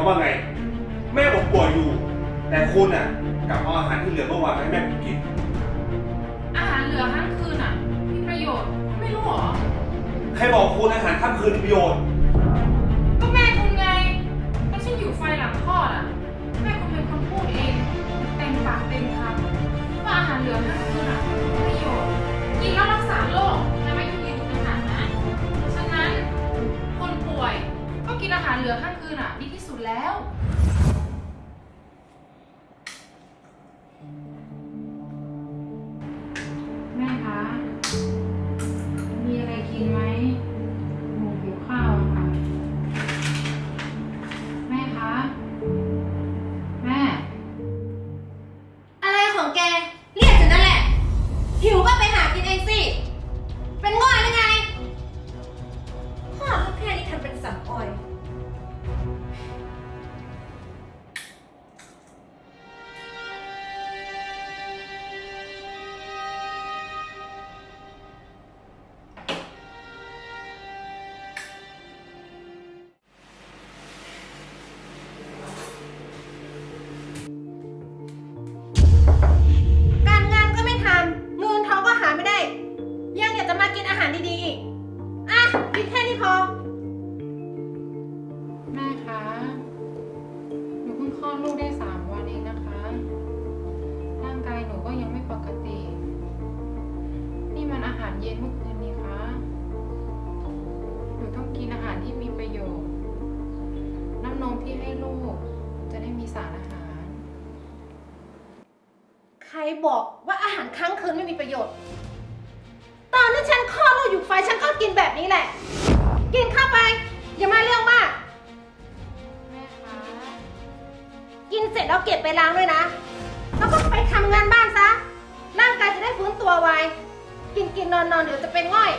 มายความว่าไง แม่ผมป่วยอยู่ แต่คุณอะกลับเอาอาหารที่เหลือเมื่อวานมาให้แม่ผมกิน อาหารเหลือทั้งคืนอะ มีประโยชน์ ไม่รู้เหรอ ใครบอกคุณอาหารข้ามคืนมีประโยชน์ อดลูกได้สามวันเองนะคะ ร่างกายหนูก็ยังไม่ปกติ นี่มันอาหารเย็นเมื่อคืนนี้คะหนูต้องกินอาหารที่มีประโยชน์ น้ำนมที่ให้ลูก จะได้มีสารอาหาร ใครบอกว่าอาหารค้างคืนไม่มีประโยชน์ ตอนที่ฉันคลอดลูกอยู่ไฟฉันก็กินแบบนี้แหละ กินเข้าไป แล้วเก็บไปล้างด้วยนะ แล้วก็ไปทำงานบ้านซะ ร่างกายจะได้ฟื้นตัวไว กินกินนอนนอนเดี๋ยวจะเป็นง่อย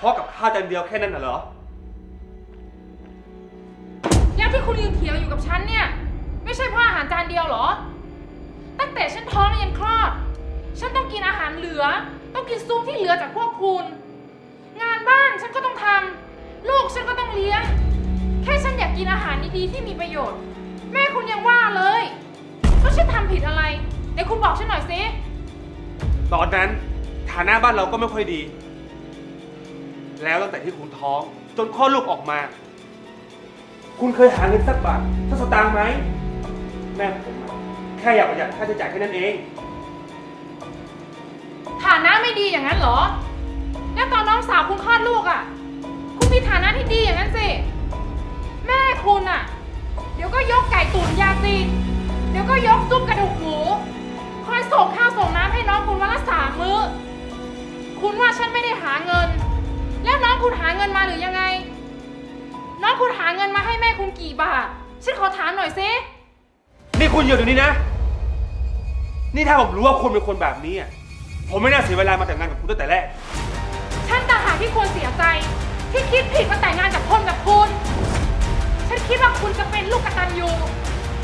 เพราะกับข้าวจานเดียวแค่นั้นน่ะเหรอ แล้วที่คุณยืนเถียงอยู่กับฉันเนี่ย ไม่ใช่เพราะอาหารจานเดียวเหรอ ตั้งแต่ฉันท้องยันคลอด ฉันต้องกินอาหารเหลือ ต้องกินซุปที่เหลือจากพวกคุณ งานบ้านฉันก็ต้องทำลูกฉันก็ต้องเลี้ยง แค่ฉันอยากกินอาหารดีๆที่มีประโยชน์ แม่คุณยังว่าเลยว่าฉันทำผิดอะไรไหนคุณบอกฉันหน่อยสิ ตอนนั้นฐานะบ้านเราก็ไม่ค่อยดี แล้วตั้งแต่ที่คุณท้อง จนคลอดลูกออกมา คุณเคยหาเงินสักบาทสักสตางค์ไหม แม่ผมอะแค่อยากประหยัดค่าใช้จ่ายแค่นั้นเอง ฐานะไม่ดีอย่างนั้นเหรอ แล้วตอนน้องสาวคุณคลอดลูกอะ่ะ คุณมีฐานะที่ดีอย่างนั้นสิ แม่คุณอะ่ะ เดี๋ยวก็ยกไก่ตุ๋นยาจีนเดี๋ยวก็ยกซุปกระดูกหมู คอยส่ง คุณหาเงินมาหรือยังไง น้องคุณหาเงินมาให้แม่คุณกี่บาท ฉันขอถามหน่อยสินี่คุณอยู่ตรงนี้นะ นี่ถ้าผมรู้ว่าคุณเป็นคนแบบนี้อะผมไม่น่าเสียเวลามาแต่งงานกับคุณตั้งแต่แรก ฉันต่างหากที่ควรเสียใจ ที่คิดผิดมาแต่งงานกับคนแบบคุณ ฉันคิดว่าคุณจะเป็นลูกกตัญญู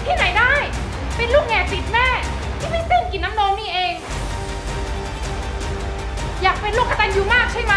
ที่ไหนได้ เป็นลูกแง่ติดแม่ ที่ไม่สิ้นกินน้ำนมนี่เอง อยากเป็นลูกกตัญญูมากใช่ไหม